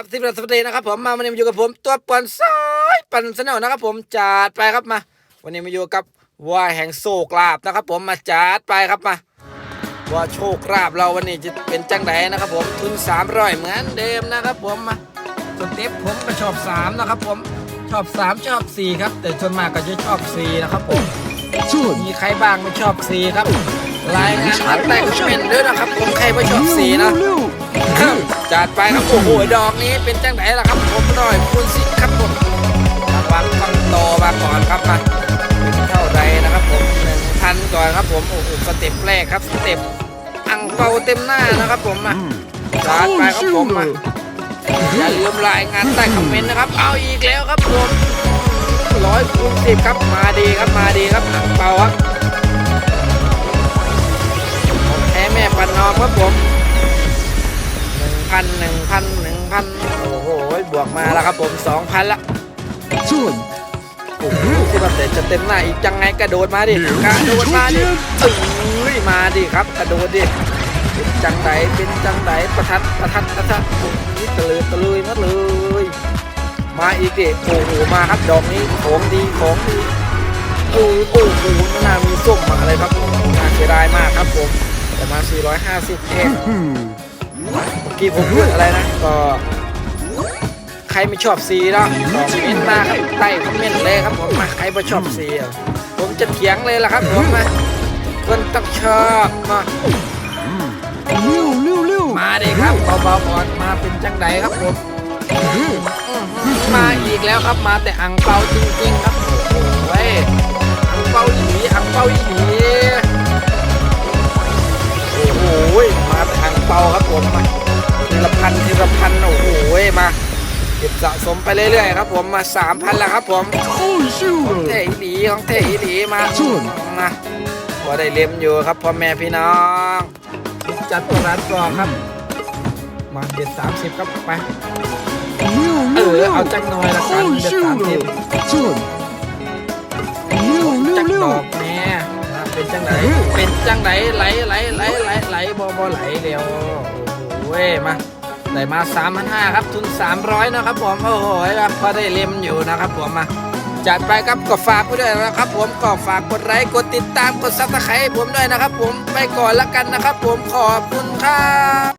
บสิบสวัสดีนะครับผมมาวันนี้มาอยู่กับผมตัวปอนซ้ายปันสนอนะครับผมจัดไปครับมา วันนี้มาอยู่กับวัวแห่งโชคลาภนะครับ ผมมาจัดไปครับมาวัวโชคลาภเราวันนี้จะเป็นจังไดนะครับ ผมทุน300เหมือนเดิมนะครับ ผมมาส่วนเต็ปผมก็ชอบ3นะครับ ผมชอบ3ชอบ4ครับ แต่ส่วนมากก็จะชอบ4นะครับผมส่วนมีใครบ้างไม่ชอบ4ครับ รายงานมาใต้คอมเมนด้วยนะครับผมใครไม่ชอบ4นะเร็วจัดไปครับโอ้โหดอกนี้เป็นจังไหนล่ะครับผมหน่อยคูณสิครับผมรางวัลฟังโตมาก่อนครับมาเท่าไรนะครับผมหนึ่งพันก่อนครับผมโอ้โหสเต็ปแรกครับสเต็ปอังเปาเต็มหน้านะครับผมมาจัดไปครับผมมาอย่าลืมรายงานใต้คอมเมนต์นะครับ เอาอีกแล้วครับผมร้อยคูณสิบครับมาดีครับมาดีครับ ครับผมหนึ่งพันหนึ่งพันหนึ่งพันโอ้โหบวกมาแล้วครับผมสองพันละส่วนโอ้โหที่ว่าแต่จะเต็มหน้าอีกจังไงกระโดดมาดิกระโดดมาดิเอ้ยมาดิครับกระโดดดิเป็นจังไดเป็นจังไดประทัดประทัดประทัดโอ้โหตะเลยตะเลยหมาเลย มาอีกดิโอ้โหมาครับดอกนี้ของดีของดีโอ้โหโอ้โหน่ามีส้มมาอะไรครับน่าเสียดายมากครับผม แต่มา450เองอืมเมื่อกี้ผมพูดอะไรนะ ก็ใครไม่ชอบสีเนาะคอมเมนต์มาครับใต้คอมเมนต์เลยครับผมมาใครไม่ชอบสีอะผมจะเถียงเลยล่ะครับผมมาคนต้องชอบมาเร็วเร็วเร็วมาดิครับเบาๆก่อนมาเป็นจังไดครับผมอื้อหือมาอีกแล้วครับมาแต่อังเปาจริงๆครับโอ้โหเว้ยอังเปาอีหลีอังเปาอีหลีะสมไปเรื่อยๆครับผมมาสามพันแล้วครับผมโอ้ยชิวเทอีหลีของเทอีหลีมาส่วนมาพอได้เลี้ยมอยู่ครับพ่อแม่พี่น้อง จัดตัวร้านก่อนครับ มาเด็ดสามสิบครับไปเร็วเอเร็วอเร็วเอาจังหน่อยละกันเด็ดสามสิบส่วนเร็วเร็จัวงเร็ดวอกแม่มาเป็นจังไหนเป็นจังไหนไหลไหลไหลไหลไหลบ่บ่ไหลเดียวโอ้โหเว้ยมา ได้มา3 5 0 0ครับทุน 300นะครับผมโอ้โหพอได้เล่มอยู่นะครับผมมาจัดไปครับก็ฝากไว้ด้วยนะครับ ผมก็ฝากกดไลค์กดติดตามกดซับสไครต์ผมด้วยนะครับ ผมไปก่อนละกันนะครับ ผมขอบคุณครับ